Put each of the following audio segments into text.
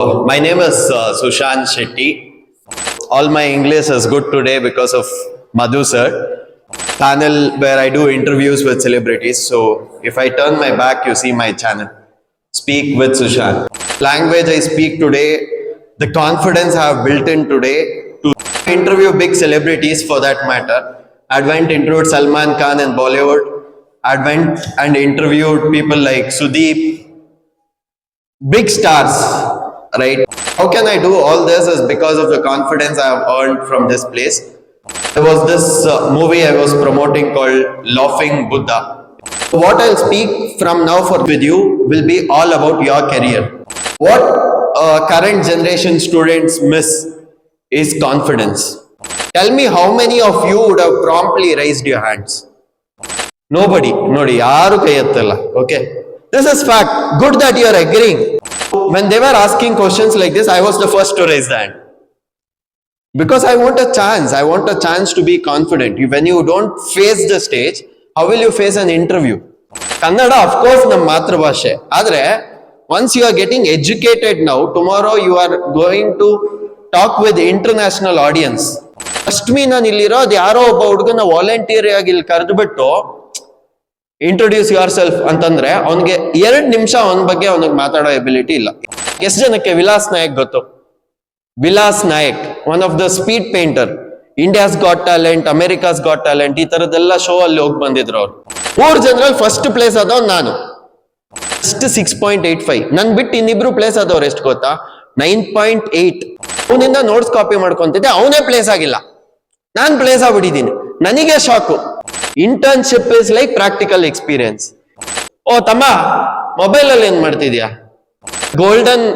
My name is uh, Sushant Shetty. All my English is good today because of Madhu sir. Panel where I do interviews with celebrities. So if I turn my back, you see my channel. Speak with Sushant. Language I speak today, the confidence I have built in today to interview big celebrities for that matter. I interviewed Salman Khan in Bollywood. I and interviewed people like Sudeep, big stars, right? How can I do all this is because of the confidence I have earned from this place. There was this uh, movie I was promoting called Laughing Buddha. What I'll speak from now forth with you will be all about your career. What uh, current generation students miss is confidence. Tell me how many of you would have promptly raised your hands? Nobody. Nobody. Yaru okay. This is fact. Good that you are agreeing. Agreeing when they are asking questions like this I was the first to raise the hand because I want a chance I want a chance to be confident when you don't face the stage how will you face an interview Kannada of course ನಮ್ಮ ಮಾತೃಭಾಷೆ. ಆದ್ರೆ once you are getting educated now tomorrow you are going to talk with international audience first me ನಾನು ಇಲ್ಲಿರೋ ಅದು ಯಾರೋ ಒಬ್ಬ ಹುಡುಗನ volunteer ಆಗಿ ಇಲ್ಲಿ ಕರೆದ್ಬಿಟ್ಟು ಇಂಟ್ರೊಡ್ಯೂಸ್ ಯುವರ್ ಸೆಲ್ಫ್ ಅಂತಂದ್ರೆ ಅವನಿಗೆ ಎರಡ್ ನಿಮಿಷ ಅವನ ಬಗ್ಗೆ ಅವನಿಗೆ ಮಾತಾಡೋ ಎಬಿಲಿಟಿ ಇಲ್ಲ. ಎಷ್ಟು ಜನಕ್ಕೆ ವಿಲಾಸ್ ನಾಯಕ್ ಗೊತ್ತು? Vilas Nayak one of the speed painter India's got talent America's got talent ಈ ತರದೆಲ್ಲ ಶೋ ಅಲ್ಲಿ ಹೋಗಿ ಬಂದಿದ್ರು ಅವ್ರು. ಮೂರ್ ಜನರಲ್ಲಿ ಫಸ್ಟ್ ಪ್ಲೇಸ್ ಆದವ್ ನಾನು. First six point eight five ನನ್ ಬಿಟ್ಟು ಇನ್ನಿಬ್ರು ಪ್ಲೇಸ್ ಆದವ್ರು ಎಷ್ಟು ಗೊತ್ತಾ? ನೈನ್ ಪಾಯಿಂಟ್ ಏಟ್ ಅವನಿಂದ ನೋಟ್ಸ್ ಕಾಪಿ ಮಾಡ್ಕೊಂತಿದ್ದೆ, ಅವನೇ ಪ್ಲೇಸ್ ಆಗಿಲ್ಲ. ನಾನು ಪ್ಲೇಸ್ ಆಗ್ಬಿಟ್ಟಿದ್ದೀನಿ. ನನಗೆ shock. Internship is like practical experience ಓ, ತಮ್ಮ ಮೊಬೈಲ್ ಅಲ್ಲಿ ಏನ್ ಮಾಡ್ತಿದ್ಯಾ? ಗೋಲ್ಡನ್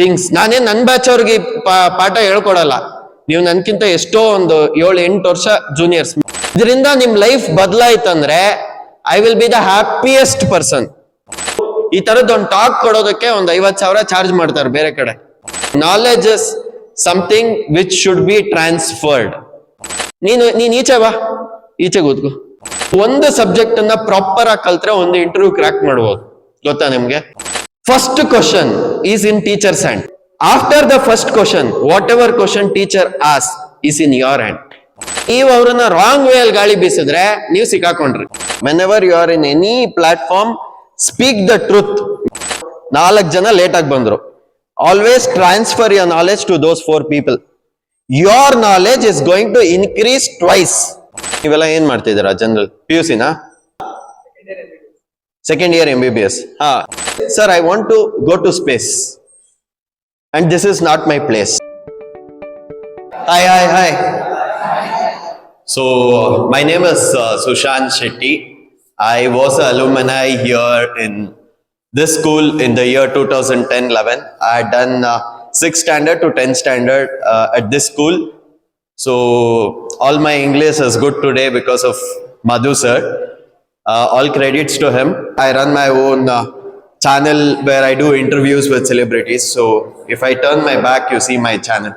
ಥಿಂಗ್ಸ್ ನಾನೇ ನನ್ ಬ್ಯಾಚ್ ಅವ್ರಿಗೆ ಪಾಠ ಹೇಳ್ಕೊಡಲ್ಲ. ನೀವು ನನ್ಕಿಂತ ಎಷ್ಟೋ ಒಂದು ಏಳು ಎಂಟು ವರ್ಷ ಜೂನಿಯರ್ಸ್ ಇದರಿಂದ ನಿಮ್ life ಬದಲಾಯ್ತಂದ್ರೆ I will be the happiest person ಈ ತರದ್ ಒಂದು ಟಾಕ್ ಕೊಡೋದಕ್ಕೆ ಒಂದು ಐವತ್ ಸಾವಿರ ಚಾರ್ಜ್ ಮಾಡ್ತಾರೆ ಬೇರೆ ಕಡೆ. Knowledge is something which should be transferred ನೀನು, ನೀನ್ ಈಚೆ ಬಾ. ಈಚೆ ಕೂತ್ಕೋ. ಒಂದು ಸಬ್ಜೆಕ್ಟ್ ಅನ್ನ ಪ್ರಾಪರ್ ಆಗಿ ಕಲ್ತ್ರೆ ಒಂದು ಇಂಟರ್ವ್ಯೂ ಕ್ರ್ಯಾಕ್ ಮಾಡ್ಬೋದು. ಗೊತ್ತಾ ನಿಮ್ಗೆ? First question is in teacher's hand after the first question whatever question teacher ask is in your hand ನೀವು ಅವ್ರನ್ನ ರಾಂಗ್ ವೇ ಅಲ್ಲಿ ಗಾಳಿ ಬೀಸಿದ್ರೆ ನೀವು ಸಿಕ್ಕಾಕೊಂಡ್ರಿ. Whenever you are in any platform speak the truth ನಾಲ್ಕು ಜನ ಲೇಟ್ ಆಗಿ ಬಂದ್ರು. Always transfer your knowledge to those four people your knowledge is going to increase twice ಇವೆಲ್ಲ ಏನ್ ಮಾಡ್ತಿದ್ದೀರಾ ಜನರಲ್ ಪಿ ಯು ಸಿನಾ second year M B B S ಹಾ. Sir I want to go to space and this is not my place hi hi hi so my name is Sushant Shetty I was a alumni here in this school in the year 2010-11. I had done uh, 6th standard to 10th standard uh, at this school. So all my English is good today because of Madhu sir. Uh, all credits to him. I run my own uh, channel where I do interviews with celebrities. So if I turn my back, you see my channel.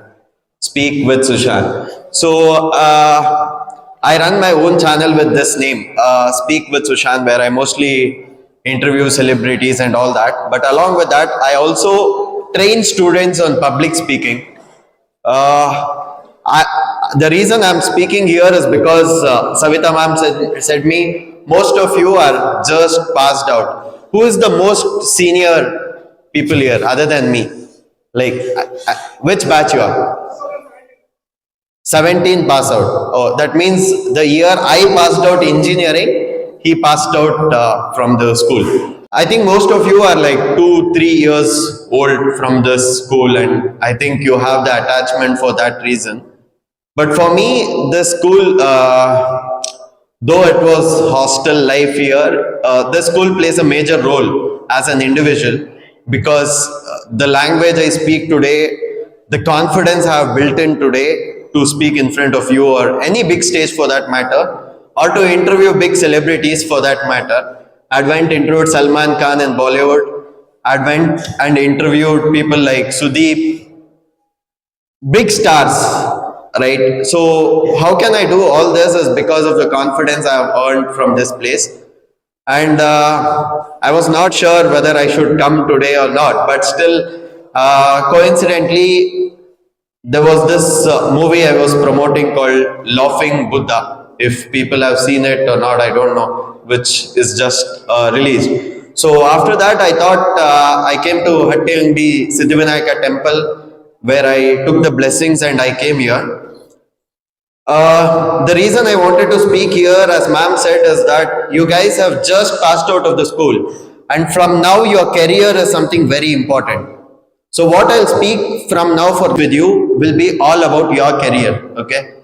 Speak with Sushant. So uh, I run my own channel with this name, uh, Speak with Sushant, where I mostly interview celebrities and all that. But along with that, I also train students on public speaking. Uh, I, the reason I'm speaking here is because uh, Savita ma'am said, said me, most of you are just passed out. Who is the most senior people here other than me? Like, I- I- which batch you are? 17 pass out. Oh, that means the year I passed out engineering, he passed out uh, from the school. I think most of you are like two, three years old from this school, and I think you have the attachment for that reason. But for me, the school, uh, though it was hostel life here, uh, the school plays a major role as an individual because uh, the language I speak today, the confidence I have built in today to speak in front of you or any big stage for that matter, or to interview big celebrities for that matter. I went interviewed Salman Khan in Bollywood. Advent and interviewed people like Sudeep, big stars, right? So how can I do all this is because of the confidence I have earned from this place. And uh, I was not sure whether I should come today or not, but still Uh, coincidentally, there was this uh, movie I was promoting called Laughing Buddha. If people have seen it or not, I don't know, which is just uh, released. So after that, I thought uh, I came to Hattiangdi Siddhivinayaka temple where I took the blessings and I came here. Uh, the reason I wanted to speak here, as ma'am said, is that you guys have just passed out of the school, and from now your career is something very important. So what I'll speak from now for with you will be all about your career. Okay.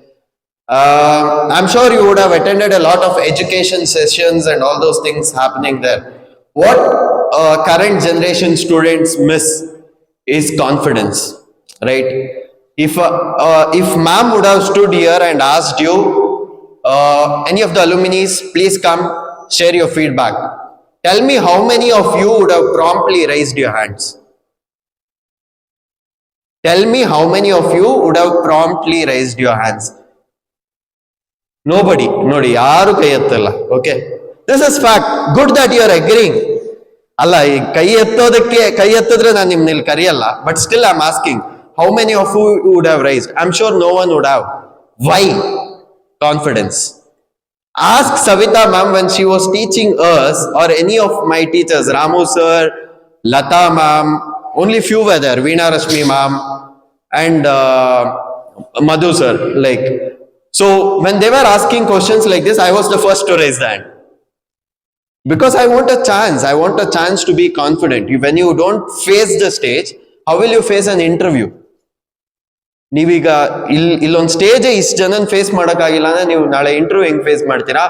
Uh, I'm sure you would have attended a lot of education sessions and all those things happening there. What uh, current generation students miss is confidence, right? If uh, uh, if ma'am would have stood here and asked you, uh, any of the alumni, please come share your feedback. Tell me how many of you would have promptly raised your hands. Tell me how many of you would have promptly raised your hands. Nobody ನೋಡಿ ಯಾರು ಕೈ ಎತ್ತಲ್ಲ okay this is fact good that you are agreeing ಅಲ್ಲ ಈ ಕೈ ಎತ್ತೋದಕ್ಕೆ ಕೈ ಎತ್ತಿದ್ರೆ ನಾನು ನಿಮ್ನ ಇಲ್ಲಿ ಕರೆಯಲ್ಲ but still I am asking how many of you would have raise I am sure no one would have why confidence ask Savita ma'am when she was teaching us or any of my teachers, Ramu sir, Lata ma'am, only few were there, Veena Rashmi ma'am and uh, Madhu sir. Like, so when they were asking questions like this, I was the first to raise the hand. Because I want a chance, I want a chance to be confident. When you don't face the stage, how will you face an interview? ನೀವೀಗ ಇಲ್ಲಿ ಇಲ್ಲೊಂದು stage ಇಷ್ಟು ಜನನ face ಮಾಡೋಕ್ಕಾಗಿಲ್ಲ ಅಂದ್ರೆ ನೀವು ನಾಳೆ interview ಹೆಂಗ್ ಫೇಸ್ ಮಾಡ್ತೀರಾ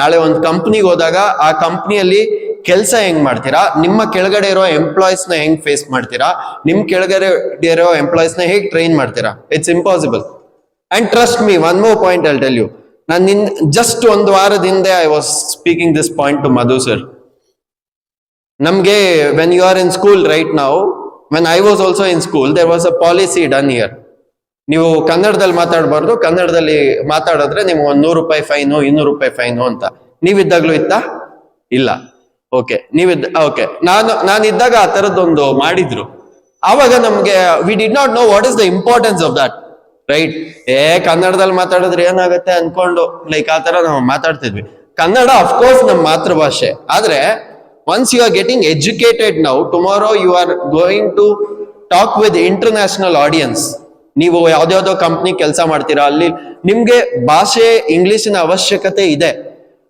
ನಾಳೆ ಒಂದು ಕಂಪ್ನಿಗೆ ಹೋದಾಗ ಆ ಕಂಪ್ನಿಯಲ್ಲಿ ಕೆಲಸ ಹೆಂಗ್ ಮಾಡ್ತೀರಾ ನಿಮ್ಮ ಕೆಳಗಡೆ ಇರೋ ಎಂಪ್ಲಾಯೀಸ್ನ ಹೆಂಗ್ ಫೇಸ್ ಮಾಡ್ತೀರಾ ನಿಮ್ಮ ಕೆಳಗಡೆ ಇರೋ ಎಂಪ್ಲಾಯೀಸ್ನ ಹೇಗ್ ಟ್ರೈನ್ ಮಾಡ್ತೀರಾ it's impossible and trust me one more point I'll tell you ನಾನು ನಿನ್ ಜಸ್ಟ್ ಒಂದು ವಾರದ ಹಿಂದೆ I was speaking this point to Madhu sir ನಮ್ಗೆ when you are in school right ನಾವು when I was also in school there was a policy done year ನೀವು ಕನ್ನಡದಲ್ಲಿ ಮಾತಾಡಬಾರ್ದು, ಕನ್ನಡದಲ್ಲಿ ಮಾತಾಡಿದ್ರೆ ನಿಮ್ಗೆ ಒಂದು ನೂರು ರೂಪಾಯಿ ಫೈನು ಇನ್ನೂರು ರೂಪಾಯಿ ಫೈನು ಅಂತ. ನೀವಿದ್ದಾಗಲೂ ಇತ್ತಾ? ಇಲ್ಲ. ಓಕೆ ನೀವಿದ್ದ ಓಕೆ ನಾನು, ನಾನಿದ್ದಾಗ ಆ ಥರದ್ದೊಂದು ಮಾಡಿದ್ರು. ಆವಾಗ ನಮಗೆ we did not know what is the importance of that right ಏ, ಕನ್ನಡದಲ್ಲಿ ಮಾತಾಡಿದ್ರೆ ಏನಾಗುತ್ತೆ ಅನ್ಕೊಂಡು ಲೈಕ್ ಆ ತರ ನಾವು ಮಾತಾಡ್ತಿದ್ವಿ. ಕನ್ನಡ ಅಫ್ಕೋರ್ಸ್ ನಮ್ಮ ಮಾತೃಭಾಷೆ. ಆದ್ರೆ once you are getting educated now tomorrow you are going to talk with international audience ನೀವು ಯಾವ್ದ್ಯಾವ್ದೋ ಕಂಪ್ನಿ ಕೆಲಸ ಮಾಡ್ತೀರಾ, ಅಲ್ಲಿ ನಿಮ್ಗೆ ಭಾಷೆ ಇಂಗ್ಲಿಷಿನ ಅವಶ್ಯಕತೆ ಇದೆ.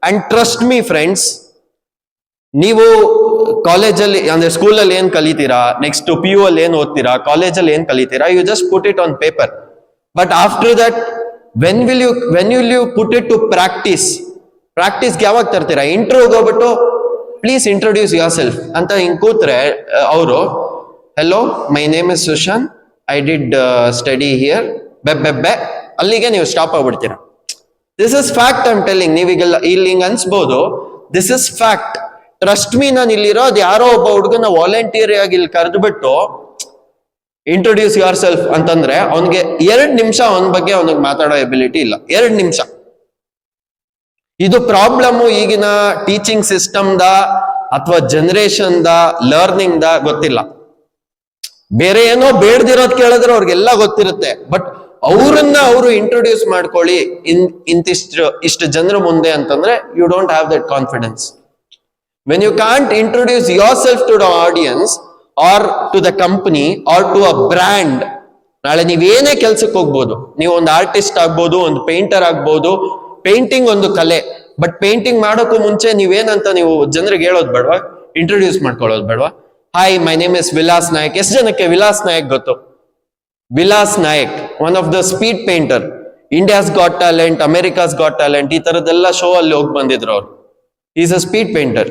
ಅಂಡ್ ಟ್ರಸ್ಟ್ ಮೀ ಫ್ರೆಂಡ್ಸ್ ನೀವು ಕಾಲೇಜಲ್ಲಿ ಅಂದ್ರೆ ಸ್ಕೂಲಲ್ಲಿ ಏನ್ ಕಲಿತೀರಾ ನೆಕ್ಸ್ಟ್ ಪಿ ಯು ಅಲ್ಲಿ ಏನ್ ಓದ್ತೀರಾ ಕಾಲೇಜಲ್ಲಿ ಏನ್ ಕಲಿತೀರಾ you just put it on paper but after that when will you when will you put it to practice ಪ್ರಾಕ್ಟೀಸ್ಗೆ ಯಾವಾಗ ತರ್ತೀರಾ? ಇಂಟರ್ವ್ಯೂಗೆ ಹೋಗ್ಬಿಟ್ಟು ಪ್ಲೀಸ್ ಇಂಟ್ರೊಡ್ಯೂಸ್ ಯುವರ್ ಸೆಲ್ಫ್ ಅಂತ ಹಿಂಗ್ ಕೂತ್ರೆ ಅವರು hello my name is Sushant I did study here ಬೆಬ್ಬೆಬ್ಬೆ ಅಲ್ಲಿಗೆ ನೀವು stop ಆಗ್ಬಿಡ್ತೀರಾ. This is fact I'm telling ನೀವೀಗೆಲ್ಲ, ಇಲ್ಲಿ ಹಿಂಗ್ ಅನ್ಸ್ಬೋದು. This is fact trust me ನಾನು ಇಲ್ಲಿರೋದು ಯಾರೋ ಒಬ್ಬ ಹುಡುಗನ ವಾಲಂಟಿಯರ್ ಆಗಿ ಇಲ್ಲಿ ಕರೆದ್ಬಿಟ್ಟು ಇಂಟ್ರೊಡ್ಯೂಸ್ ಯುವರ್ ಸೆಲ್ಫ್ ಅಂತಂದ್ರೆ ಅವನಿಗೆ ಎರಡ್ ನಿಮಿಷ ಅವನ ಬಗ್ಗೆ ಅವನಿಗೆ ಮಾತಾಡೋ ಎಬಿಲಿಟಿ ಇಲ್ಲ. ಎರಡ್ ನಿಮಿಷ. ಇದು ಪ್ರಾಬ್ಲಮ್ ಈಗಿನ ಟೀಚಿಂಗ್ ಸಿಸ್ಟಮ್ ದ ಅಥವಾ ಜನರೇಷನ್ ದ ಲರ್ನಿಂಗ್ ದ ಗೊತ್ತಿಲ್ಲ. ಬೇರೆ ಏನೋ ಬೇಡ್ದಿರೋದ್ ಕೇಳಿದ್ರೆ ಅವ್ರಿಗೆಲ್ಲ ಗೊತ್ತಿರುತ್ತೆ. ಬಟ್ ಅವರನ್ನ ಅವರು ಇಂಟ್ರೊಡ್ಯೂಸ್ ಮಾಡ್ಕೊಳ್ಳಿ. ಇನ್, ಇಂತಿಷ್ಟು, ಇಷ್ಟು ಜನರ ಮುಂದೆ ಅಂತಂದ್ರೆ you don't have that confidence when you can't introduce yourself to the audience or to the company or to a brand ನಾಳೆ ನೀವೇನೇ ಕೆಲ್ಸಕ್ಕೆ ಹೋಗ್ಬೋದು, ನೀವು ಒಂದು ಆರ್ಟಿಸ್ಟ್ ಆಗ್ಬೋದು, ಒಂದು ಪೇಂಟರ್ ಆಗ್ಬೋದು ಪೇಂಟಿಂಗ್ ಒಂದು ಕಲೆ. ಬಟ್ ಪೇಂಟಿಂಗ್ ಮಾಡೋಕ್ಕೂ ಮುಂಚೆ ನೀವೇನಂತ ನೀವು ಜನರಿಗೆ ಹೇಳೋದು ಬೇಡವಾ? ಇಂಟ್ರೊಡ್ಯೂಸ್ ಮಾಡ್ಕೊಳ್ಳೋದು ಬೇಡವಾ? Hi my name is Vilas Nayak ಎಷ್ಟು ಜನಕ್ಕೆ ವಿಲಾಸ್ ನಾಯಕ್ ಗೊತ್ತು? Vilas Nayak one of the speed painter India's got talent America's got talent ಈ ತರದೆಲ್ಲ ಶೋ ಅಲ್ಲಿ ಹೋಗಿ ಬಂದಿದ್ರು ಅವ್ರು. Is a speed painter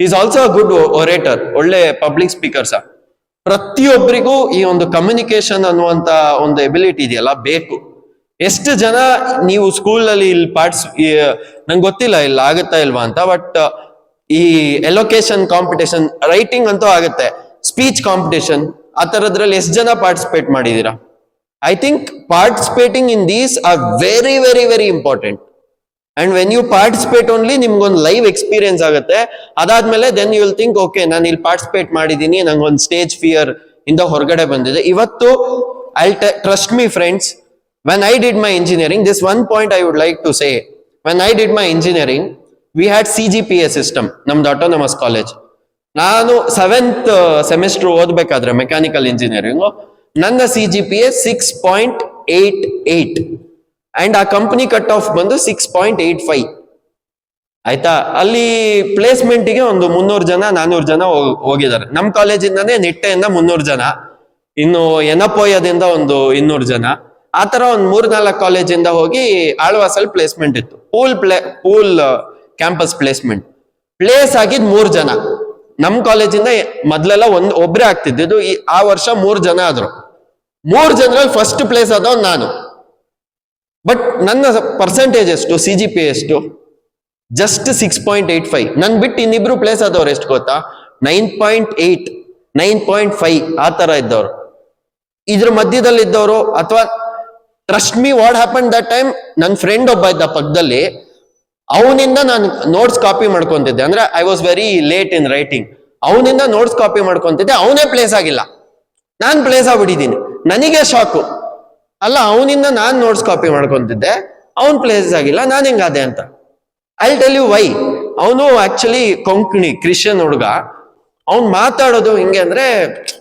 is also a good orator ಒಳ್ಳೆ ಪಬ್ಲಿಕ್ ಸ್ಪೀಕರ್ಸ ಪ್ರತಿಯೊಬ್ಬರಿಗೂ ಈ ಒಂದು ಕಮ್ಯುನಿಕೇಶನ್ ಅನ್ನುವಂತ ಒಂದು ಎಬಿಲಿಟಿ ಇದೆಯಲ್ಲ, ಬೇಕು. ಎಷ್ಟು ಜನ ನೀವು ಸ್ಕೂಲ್ ಅಲ್ಲಿ ಇಲ್ಲಿ ಪಾರ್ಟಿಸ್ ನಂಗೆ ಗೊತ್ತಿಲ್ಲ, ಇಲ್ಲ ಆಗುತ್ತಾ ಇಲ್ವಾ ಅಂತ ಬಟ್ ಈ ಎಲೊಕೇಶನ್ ಕಾಂಪಿಟೇಷನ್ ರೈಟಿಂಗ್ ಅಂತೂ ಆಗುತ್ತೆ. ಸ್ಪೀಚ್ ಕಾಂಪಿಟೇಷನ್ ಆ ತರದ್ರಲ್ಲಿ ಎಷ್ಟು ಜನ ಪಾರ್ಟಿಸಿಪೇಟ್ ಮಾಡಿದೀರಾ? I think participating in these are very very very important and when you participate only ನಿಮ್ಗೊಂದು ಲೈವ್ ಎಕ್ಸ್ಪೀರಿಯನ್ಸ್ ಆಗುತ್ತೆ. ಅದಾದ್ಮೇಲೆ then you will think okay ನಾನು ಇಲ್ಲಿ ಪಾರ್ಟಿಸಿಪೇಟ್ ಮಾಡಿದ್ದೀನಿ ನಂಗೊಂದು ಸ್ಟೇಜ್ ಫಿಯರ್ ಇಂದ ಹೊರಗಡೆ ಬಂದಿದೆ. ಇವತ್ತು I trust me friends when I did my engineering this one point I would like to say when I did my engineering we had C G P A system ನಮ್ದು autonomous college ನಾನು seventh semester ಓದ್ಬೇಕಾದ್ರೆ mechanical engineering ನನ್ನ C G P A six point eight eight and ಆ company cut off ಬಂದು six point eight five ಆಯ್ತಾ? ಅಲ್ಲಿ ಪ್ಲೇಸ್ಮೆಂಟ್ಗೆ ಒಂದು ಮುನ್ನೂರು ಜನ, ನಾನೂರು ಜನ ಹೋಗ್- ಹೋಗಿದ್ದಾರೆ. ನಮ್ಮ ಕಾಲೇಜಿಂದಾನೇ ನಿಟ್ಟೆಯಿಂದ ಮುನ್ನೂರು ಜನ. ಇನ್ನು ಎನಪೋಯದಿಂದ ಒಂದು ಇನ್ನೂರು ಜನ. ಆ ಥರ ಒಂದು ಮೂರ್ನಾಲ್ಕು ಕಾಲೇಜಿಂದ ಹೋಗಿ ಆಳ್ವಾಸಲ್ಲಿ ಪ್ಲೇಸ್ಮೆಂಟ್ ಇತ್ತು. Pool play pool campus placement place ಆಗಿದ್ ಮೂರು ಜನ. ನಮ್ಮ ಕಾಲೇಜಿಂದ ಮೊದ್ಲೆಲ್ಲ ಒಂದ್, ಒಬ್ರೇ ಆಗ್ತಿದ್ದು ಈ, ಆ ವರ್ಷ ಮೂರು ಜನ ಆದ್ರು. ಮೂರು ಜನರಲ್ಲಿ ಫಸ್ಟ್ ಪ್ಲೇಸ್ ಆದವ್ ನಾನು. ಬಟ್ ನನ್ನ ಪರ್ಸೆಂಟೇಜ್ ಎಷ್ಟು? ಸಿ ಜಿ ಪಿ ಎಷ್ಟು? Just six point eight five ನನ್ ಬಿಟ್ಟು ಇನ್ನಿಬ್ರು ಪ್ಲೇಸ್ ಆದವ್ರು ಎಷ್ಟು ಗೊತ್ತಾ? Nine point eight nine point five ಆ ತರ ಇದ್ದವ್ರು. ಇದ್ರ ಮಧ್ಯದಲ್ಲಿ ಇದ್ದವರು ಅಥವಾ trust me what happen that time ನನ್ನ ಫ್ರೆಂಡ್ ಒಬ್ಬ ಇದ್ದ ಪಕ್ಕದಲ್ಲಿ ಅವನಿಂದ ನಾನು ನೋಟ್ಸ್ ಕಾಪಿ ಮಾಡ್ಕೊಂತಿದ್ದೆ. ಅಂದ್ರೆ I was very late in writing ಅವನಿಂದ ನೋಟ್ಸ್ ಕಾಪಿ ಮಾಡ್ಕೊಂತಿದ್ದೆ. ಅವನೇ ಪ್ಲೇಸ್ ಆಗಿಲ್ಲ. ನಾನು ಪ್ಲೇಸ್ ಆಗ್ಬಿಟ್ಟಿದ್ದೀನಿ. ನನಗೆ ಶಾಕು ಅಲ್ಲ, ಅವನಿಂದ ನಾನು ನೋಟ್ಸ್ ಕಾಪಿ ಮಾಡ್ಕೊಂತಿದ್ದೆ, ಅವನ್ ಪ್ಲೇಸ್ ಆಗಿಲ್ಲ, ನಾನು ಹೆಂಗಾದೆ ಅಂತ. ಐ ಟೆಲ್ ಯು ವೈ ಅವನು ಆಕ್ಚುಲಿ ಕೊಂಕಣಿ ಕ್ರಿಶ್ಚಿಯನ್ ಹುಡುಗ. ಅವ್ನು ಮಾತಾಡೋದು ಹಿಂಗೆ ಅಂದ್ರೆ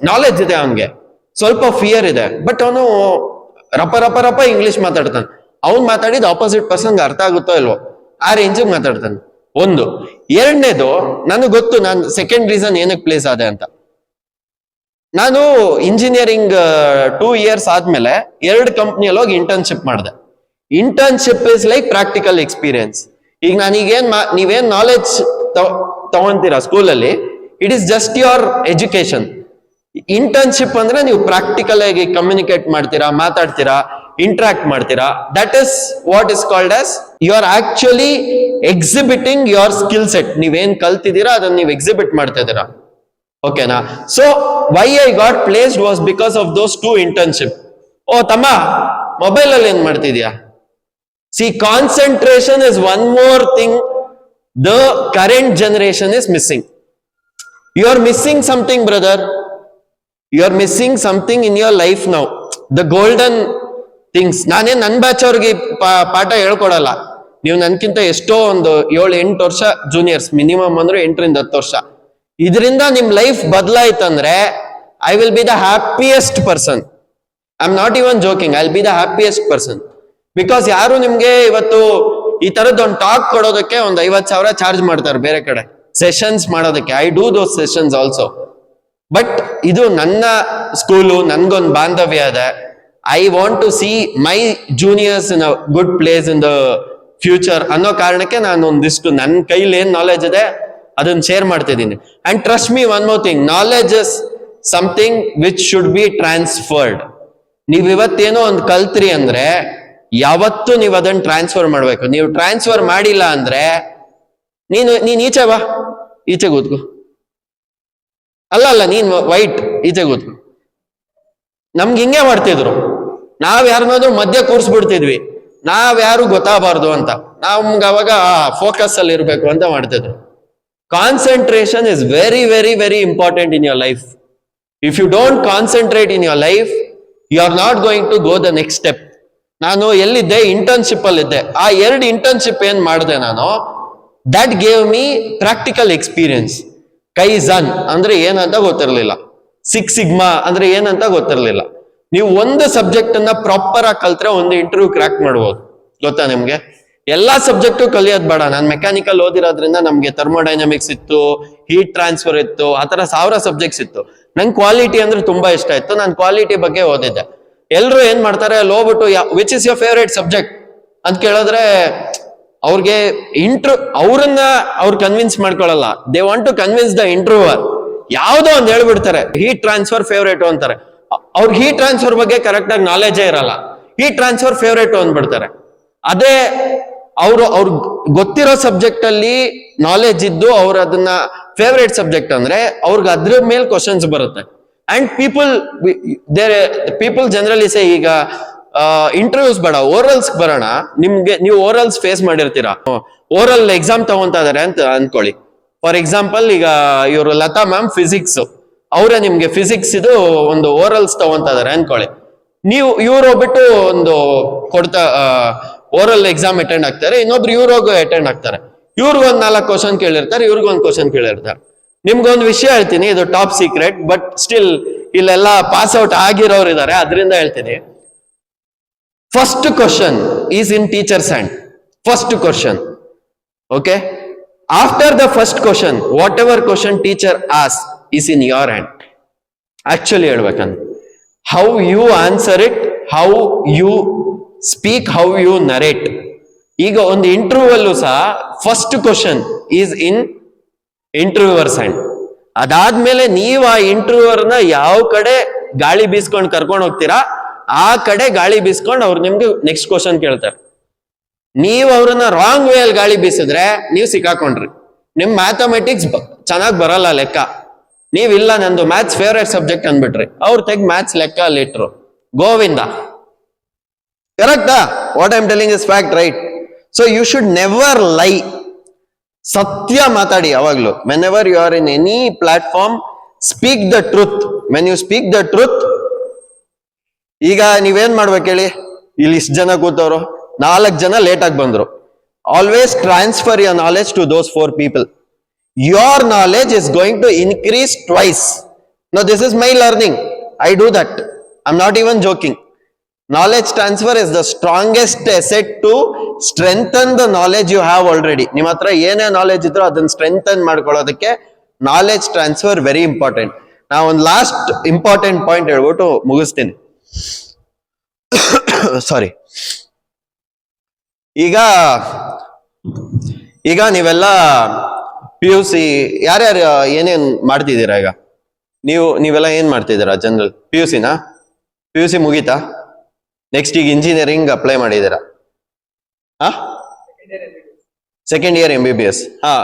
ನಾಲೆಜ್ ಇದೆ ಅವನ್ಗೆ. ಸ್ವಲ್ಪ ಫಿಯರ್ ಇದೆ. ಬಟ್ ಅವನು ರಪ ರಪ ರಪ ಇಂಗ್ಲಿಷ್ ಮಾತಾಡ್ತಾನೆ. ಅವ್ನು ಮಾತಾಡಿದ ಆಪೋಸಿಟ್ ಪರ್ಸನ್ಗೆ ಅರ್ಥ ಆಗುತ್ತೋ ಇಲ್ವೋ, ಆ ರೇಂಜಿಗೆ ಮಾತಾಡ್ತಾನೆ. ಒಂದು. ಎರಡನೇದು, ನನಗೆ ಗೊತ್ತು ನಾನು ಸೆಕೆಂಡ್ ರೀಸನ್ ಏನಕ್ಕೆ ಪ್ಲೇಸ್ ಆದೆ ಅಂತ. ನಾನು ಇಂಜಿನಿಯರಿಂಗ್ ಟೂ ಇಯರ್ಸ್ ಆದ್ಮೇಲೆ ಎರಡು ಕಂಪ್ನಿಯಲ್ಲಿ ಹೋಗಿ ಇಂಟರ್ನ್ಶಿಪ್ ಮಾಡಿದೆ. Internship is like practical experience ಈಗ ನಾನೀಗೇನ್ ನೀವೇನ್ ನಾಲೆಜ್ ತಗೊಂತೀರಾ ಸ್ಕೂಲಲ್ಲಿ it is just your education internship ಅಂದ್ರೆ ನೀವು ಪ್ರಾಕ್ಟಿಕಲ್ ಆಗಿ ಕಮ್ಯುನಿಕೇಟ್ ಮಾಡ್ತೀರಾ, ಮಾತಾಡ್ತೀರಾ ಇಂಟ್ರಾಕ್ಟ್ ಮಾಡ್ತೀರಾ. That is what is called as you are actually exhibiting your skill set ನೀವೇನ್ ಕಲ್ತಿದ್ದೀರಾ, ಅದನ್ನ ನೀವು ಎಕ್ಸಿಬಿಟ್ ಮಾಡ್ತಾ ಇದ್ದೀರಾ. ಓಕೆನಾ so why I got placed was because of those two internship ಓ ತಮ್ಮ ಮೊಬೈಲ್ ಅಲ್ಲಿ ಏನ್ ಮಾಡ್ತಿದ್ಯಾ? See concentration is one more thing the current generation is missing you are missing something brother you are missing something in your life now the golden things ನಾನೇನ್ ನನ್ batch ಅವ್ರಿಗೆ ಪಾಠ ಹೇಳ್ಕೊಡಲ್ಲ. ನೀವು ನನ್ಕಿಂತ ಎಷ್ಟೋ ಒಂದು ಏಳು ಎಂಟು ವರ್ಷ ಜೂನಿಯರ್ಸ್ ಮಿನಿಮಮ್ ಅಂದ್ರೆ ಎಂಟರಿಂದ ಹತ್ತು ವರ್ಷ. ಇದರಿಂದ ನಿಮ್ life ಬದಲಾಯ್ತಂದ್ರೆ I will be the happiest person I am not even joking I will be the happiest person because ಯಾರು ನಿಮ್ಗೆ ಇವತ್ತು ಈ ತರದ್ ಒಂದು ಟಾಕ್ ಕೊಡೋದಕ್ಕೆ ಒಂದು ಐವತ್ ಸಾವಿರ ಚಾರ್ಜ್ ಮಾಡ್ತಾರೆ ಬೇರೆ ಕಡೆ. ಸೆಷನ್ಸ್ ಮಾಡೋದಕ್ಕೆ. I do those sessions also but ಇದು ನನ್ನ ಸ್ಕೂಲು ನನ್ಗೊಂದು ಬಾಂಧವ್ಯ ಇದೆ. I want to see my juniors in a good place in the future ಅನ್ನೋ ಕಾರಣಕ್ಕೆ ನಾನು ಒಂದಿಷ್ಟು ನನ್ನ ಕೈಲಿ ಏನ್ ನಾಲೆಜ್ ಇದೆ ಅದನ್ನ ಶೇರ್ ಮಾಡ್ತಿದ್ದೀನಿ. And trust me one more thing knowledge is something which should be transferred ನೀವ್ ಇವತ್ತೇನೋ ಒಂದು ಕಲ್ತ್ರಿ ಅಂದ್ರೆ ಯಾವತ್ತೂ ನೀವು ಅದನ್ನ ಟ್ರಾನ್ಸ್ಫರ್ ಮಾಡ್ಬೇಕು. ನೀವು ಟ್ರಾನ್ಸ್ಫರ್ ಮಾಡಿಲ್ಲ ಅಂದ್ರೆ ನೀನು, ನೀನ್ ಈಚೆ ಬಾ. ಈಚೆ ಕೂತ್ಕೋ. ಅಲ್ಲ ಅಲ್ಲ, ನೀನ್ ವೈಟ್ ಈಚೆ ಕೂತ್ಕೋ. ನಮ್ಗೆ ಹಿಂಗೆ ಮಾಡ್ತಿದ್ರು. ನಾವ್ ಯಾರನ್ನಾದ್ರೂ ಮಧ್ಯ ಕೂರ್ಸ್ಬಿಡ್ತಿದ್ವಿ ನಾವ್ ಯಾರು ಗೊತ್ತಾಗಬಾರ್ದು ಅಂತ. ನಮ್ಗೆ ಅವಾಗ ಫೋಕಸ್ ಅಲ್ಲಿ ಇರ್ಬೇಕು ಅಂತ ಮಾಡ್ತಿದ್ರು. Concentration is very very very important in your life if you don't concentrate in your life you are not going to go the next step ನಾನು ಎಲ್ಲಿದ್ದೆ? ಇಂಟರ್ನ್ಶಿಪ್ ಅಲ್ಲಿ ಇದ್ದೆ ಆ ಎರಡು ಇಂಟರ್ನ್ಶಿಪ್ ಏನ್ ಮಾಡಿದೆ ನಾನು? That gave me practical experience kaizen ಅಂದ್ರೆ ಏನಂತ ಗೊತ್ತಿರಲಿಲ್ಲ. ಸಿಕ್ಸ್ ಸಿಗ್ಮಾ ಅಂದ್ರೆ ಏನಂತ ಗೊತ್ತಿರಲಿಲ್ಲ. ನೀವು ಒಂದು ಸಬ್ಜೆಕ್ಟ್ ಅನ್ನ ಪ್ರಾಪರ್ ಆಗಿ ಕಲ್ತ್ರೆ ಒಂದು ಇಂಟರ್ವ್ಯೂ ಕ್ರ್ಯಾಕ್ ಮಾಡ್ಬೋದು. ಗೊತ್ತಾ ನಿಮ್ಗೆ? ಎಲ್ಲಾ ಸಬ್ಜೆಕ್ಟು ಕಲಿಯೋದ್ ಬೇಡ. ನಾನು ಮೆಕ್ಯಾನಿಕಲ್ ಓದಿರೋದ್ರಿಂದ ನಮ್ಗೆ ಥರ್ಮೋಡೈನಮಿಕ್ಸ್ ಇತ್ತು ಹೀಟ್ ಟ್ರಾನ್ಸ್ಫರ್ ಇತ್ತು ಆತರ ಸಾವಿರ ಸಬ್ಜೆಕ್ಟ್ಸ್ ಇತ್ತು. ನಂಗೆ ಕ್ವಾಲಿಟಿ ಅಂದ್ರೆ ತುಂಬಾ ಇಷ್ಟ ಇತ್ತು. ನಾನು ಕ್ವಾಲಿಟಿ ಬಗ್ಗೆ ಓದಿದ್ದೆ. ಎಲ್ರು ಏನ್ ಮಾಡ್ತಾರೆ ಅಲ್ಲಿ ಹೋಗ್ಬಿಟ್ಟು which is your favourite subject ಅಂತ ಕೇಳಿದ್ರೆ, ಅವ್ರಿಗೆ ಇಂಟ್ರೂ ಅವ್ರನ್ನ ಅವ್ರು convince ಮಾಡ್ಕೊಳ್ಳಲ್ಲ they want to convince the introvert ಯಾವ್ದೋ ಒಂದ್ ಹೇಳ್ಬಿಡ್ತಾರೆ ಹೀಟ್ ಟ್ರಾನ್ಸ್ಫರ್ ಫೇವ್ರೇಟ್ ಅಂತಾರೆ. ಅವ್ರಿಗೆ ಹೀಟ್ ಟ್ರಾನ್ಸ್ಫರ್ ಬಗ್ಗೆ ಕರೆಕ್ಟ್ ಆಗಿ ನಾಲೆಜೇ ಇರಲ್ಲ. ಹೀಟ್ ಟ್ರಾನ್ಸ್ಫರ್ ಫೇವ್ರೇಟು ಅಂದ್ಬಿಡ್ತಾರೆ. ಅದೇ ಅವರು, ಅವ್ರ ಗೊತ್ತಿರೋ ಸಬ್ಜೆಕ್ಟ್ ಅಲ್ಲಿ ನಾಲೆಜ್ ಇದ್ದು ಅವ್ರ ಅದನ್ನ ಫೇವ್ರೇಟ್ ಸಬ್ಜೆಕ್ಟ್ ಅಂದ್ರೆ ಅವ್ರಿಗೆ ಅದ್ರ ಮೇಲೆ ಕ್ವಶನ್ಸ್ ಬರುತ್ತೆ. And people there people generally say ಈಗ ಇಂಟರ್ವ್ಯೂಸ್ ಬೇಡ ಓರಲ್ಸ್ ಬರೋಣ. ನಿಮ್ಗೆ, ನೀವು ಓರಲ್ಸ್ ಫೇಸ್ ಮಾಡಿರ್ತೀರಾ? ಓರಲ್ ಎಕ್ಸಾಮ್ ತಗೊಂತ ಇದಾರೆ ಅಂತ ಅನ್ಕೊಳ್ಳಿ. ಫಾರ್ ಎಕ್ಸಾಂಪಲ್ ಈಗ ಇವರು ಲತಾ ಮ್ಯಾಮ್ ಫಿಸಿಕ್ಸ್ ಅವರೇ ನಿಮ್ಗೆ ಫಿಸಿಕ್ಸ್ ಇದು ಒಂದು ಓರಲ್ಸ್ ತಗೊಂತ ಇದಾರೆ ಅನ್ಕೊಳ್ಳಿ. ನೀವು, ಇವ್ರು ಹೋಗ್ಬಿಟ್ಟು ಒಂದು ಕೊಡ್ತಾ ಓರಲ್ ಎಕ್ಸಾಮ್ ಅಟೆಂಡ್ ಆಗ್ತಾರೆ, ಇನ್ನೊಬ್ರು ಇವ್ರಿಗೆ ಅಟೆಂಡ್ ಆಗ್ತಾರೆ. ಇವ್ರಿಗೊಂದ್ ನಾಲ್ಕು ಕ್ವಶನ್ ಕೇಳಿರ್ತಾರೆ ಇವ್ರಿಗೊಂದು ಕ್ವಶನ್ ಕೇಳಿರ್ತಾರೆ. ನಿಮ್ಗೊಂದು ವಿಷಯ ಹೇಳ್ತೀನಿ, ಇದು ಟಾಪ್ ಸೀಕ್ರೆಟ್ ಬಟ್ ಸ್ಟಿಲ್ ಇಲ್ಲೆಲ್ಲ ಪಾಸ್ ಔಟ್ ಆಗಿರೋರು ಇದ್ದಾರೆ ಅದರಿಂದ ಹೇಳ್ತೀನಿ. First question is in teachers hand first question okay after the first question whatever question teacher as is in your hand actually ಹೇಳ್ಬೇಕಂದ್ರೆ how you answer it how you speak how you narrate ಈಗ ಒಂದು interview ಅಲ್ಲೂ ಸಹ first question is in interviewers hand ಅದಾದ್ಮೇಲೆ ನೀವು ಆ ಇಂಟರ್ವ್ಯೂವರ್ನ ಯಾವ ಕಡೆ ಗಾಳಿ ಬೀಸ್ಕೊಂಡು ಕರ್ಕೊಂಡು ಹೋಗ್ತೀರಾ, ಆ ಕಡೆ ಗಾಳಿ ಬೀಸ್ಕೊಂಡು ಅವ್ರು ನಿಮ್ಗೆ ನೆಕ್ಸ್ಟ್ ಕ್ವಶನ್ ಕೇಳ್ತಾರೆ. ನೀವು ಅವ್ರನ್ನ ರಾಂಗ್ ವೇ ಅಲ್ಲಿ ಗಾಳಿ ಬೀಸಿದ್ರೆ ನೀವು ಸಿಕ್ಕಾಕೊಂಡ್ರಿ. ನಿಮ್ ಮ್ಯಾಥಮೆಟಿಕ್ಸ್ ಚೆನ್ನಾಗಿ ಬರಲ್ಲ ಲೆಕ್ಕ. ನೀವಿಲ್ಲ ನಂದು ಮ್ಯಾಥ್ಸ್ ಫೇವ್ರೇಟ್ ಸಬ್ಜೆಕ್ಟ್ ಅಂದ್ಬಿಟ್ರಿ. ಅವ್ರು ತೆಗ್ ಮ್ಯಾಥ್ಸ್ ಲೆಕ್ಕ ಅಲ್ಲಿ ಇಟ್ರು. ಗೋವಿಂದ. ಕರೆಕ್ಟಾ what I'm telling is fact right so you should never lie ಸತ್ಯ ಮಾತಾಡಿ ಯಾವಾಗಲೂ whenever you are in any platform speak the truth when you speak the truth ಈಗ ನೀವೇನ್ ಮಾಡ್ಬೇಕು ಹೇಳಿ? ಇಲ್ಲಿ ಇಷ್ಟು ಜನ ಕೂತವ್ರು. ನಾಲ್ಕು ಜನ ಲೇಟ್ ಆಗಿ ಬಂದ್ರು. Always transfer your knowledge to those four people your knowledge is going to increase twice no this is my learning I do that I am not even joking knowledge transfer is the strongest asset to strengthen the knowledge you have already ನಿಮ್ಮ ಹತ್ರ ಏನೇ knowledge ಇದ್ರೂ ಅದನ್ನ strengthen ಮಾಡ್ಕೊಳ್ಳೋದಕ್ಕೆ knowledge transfer very important ನಾ ಒಂದು last important point ಹೇಳ್ಬಿಟ್ಟು ಮುಗಿಸ್ತೀನಿ. ಸಾರಿ ಈಗ ಈಗ ನೀವೆಲ್ಲ ಪಿ ಯು ಸಿ ಯಾರ್ಯಾರು ಏನೇನ್ ಮಾಡ್ತಿದ್ದೀರಾ ಈಗ? ನೀವು, ನೀವೆಲ್ಲ ಏನ್ ಮಾಡ್ತಿದ್ದೀರಾ ಜನರಲ್ ಪಿ ಯು ಸಿನಾ ಪಿ ಯು ಸಿ ಮುಗೀತಾ? ನೆಕ್ಸ್ಟ್ ಈಗ ಇಂಜಿನಿಯರಿಂಗ್ ಅಪ್ಲೈ ಮಾಡಿದ್ದೀರಾ? Second year M B B S ಹಾ.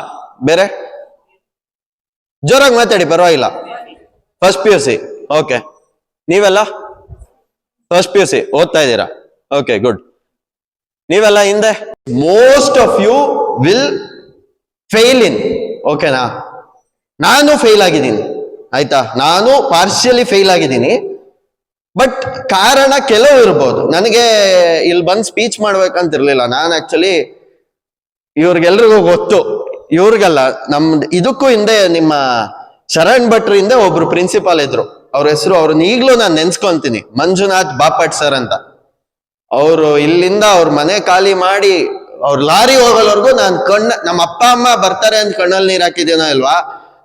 ಬೇರೆ? ಜೋರಾಗಿ ಮಾತಾಡಿ, ಪರವಾಗಿಲ್ಲ. First P U C okay ನೀವೆಲ್ಲ? ಫಸ್ಟ್ ಪಿ ಯು ಸಿ ಓದ್ತಾ ಇದ್ದೀರಾ? ಓಕೆ ಗುಡ್ ನೀವೆಲ್ಲ ಹಿಂದೆ? Most of you will fail in ಓಕೆನಾ ನಾನು ಫೇಲ್ ಆಗಿದ್ದೀನಿ. ಆಯ್ತಾ? ನಾನು ಪಾರ್ಶಿಯಲಿ ಫೇಲ್ ಆಗಿದ್ದೀನಿ. ಬಟ್ ಕಾರಣ ಕೆಲವು ಇರ್ಬೋದು. ನನಗೆ ಇಲ್ಲಿ ಬಂದು ಸ್ಪೀಚ್ ಮಾಡ್ಬೇಕಂತ ಇರ್ಲಿಲ್ಲ. ನಾನು ಆಕ್ಚುಲಿ ಇವ್ರಿಗೆಲ್ರಿಗೂ ಗೊತ್ತು. ಇವ್ರಿಗೆಲ್ಲ, ನಮ್ ಇದಕ್ಕೂ ಹಿಂದೆ ನಿಮ್ಮ ಶರಣ್ ಭಟ್ರು ಹಿಂದೆ ಒಬ್ರು ಪ್ರಿನ್ಸಿಪಾಲ್ ಇದ್ರು. ಅವ್ರ ಹೆಸರು ಅವ್ರನ್ನ ಈಗಲೂ ನಾನು ನೆನ್ಸ್ಕೊಂತೀನಿ. ಮಂಜುನಾಥ್ ಬಾಪಟ್ ಸರ್ ಅಂತ. ಅವರು ಇಲ್ಲಿಂದ ಅವ್ರ ಮನೆ ಖಾಲಿ ಮಾಡಿ ಅವ್ರ ಲಾರಿ ಹೋಗಲ್ವರೆಗೂ ನಾನು ಕಣ್ಣ ನಮ್ಮ ಅಪ್ಪ ಅಮ್ಮ ಬರ್ತಾರೆ ಅಂತ ಕಣ್ಣಲ್ಲಿ ನೀರ್ ಹಾಕಿದ್ದೇನೋ ಇಲ್ವಾ?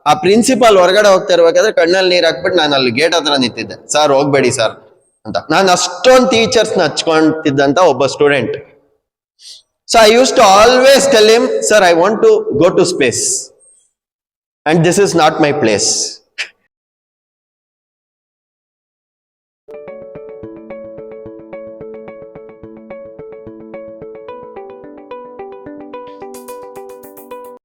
ಆ ಪ್ರಿನ್ಸಿಪಾಲ್ ಹೊರಗಡೆ ಹೋಗ್ತಾ ಇರ್ಬೇಕಾದ್ರೆ ಕಣ್ಣಲ್ಲಿ ನೀರ್ ಹಾಕ್ಬಿಟ್ಟು ನಾನು ಅಲ್ಲಿ ಗೇಟ್ ಹತ್ರ ನಿಂತಿದ್ದೆ. ಸರ್ ಹೋಗ್ಬೇಡಿ ಸರ್ ಅಂತ. ನಾನು ಅಷ್ಟೊಂದು ಟೀಚರ್ಸ್ ಹಚ್ಕೊಂತಿದ್ದಂತ ಒಬ್ಬ student so I used to always tell him sir I want to go to space and this is not my place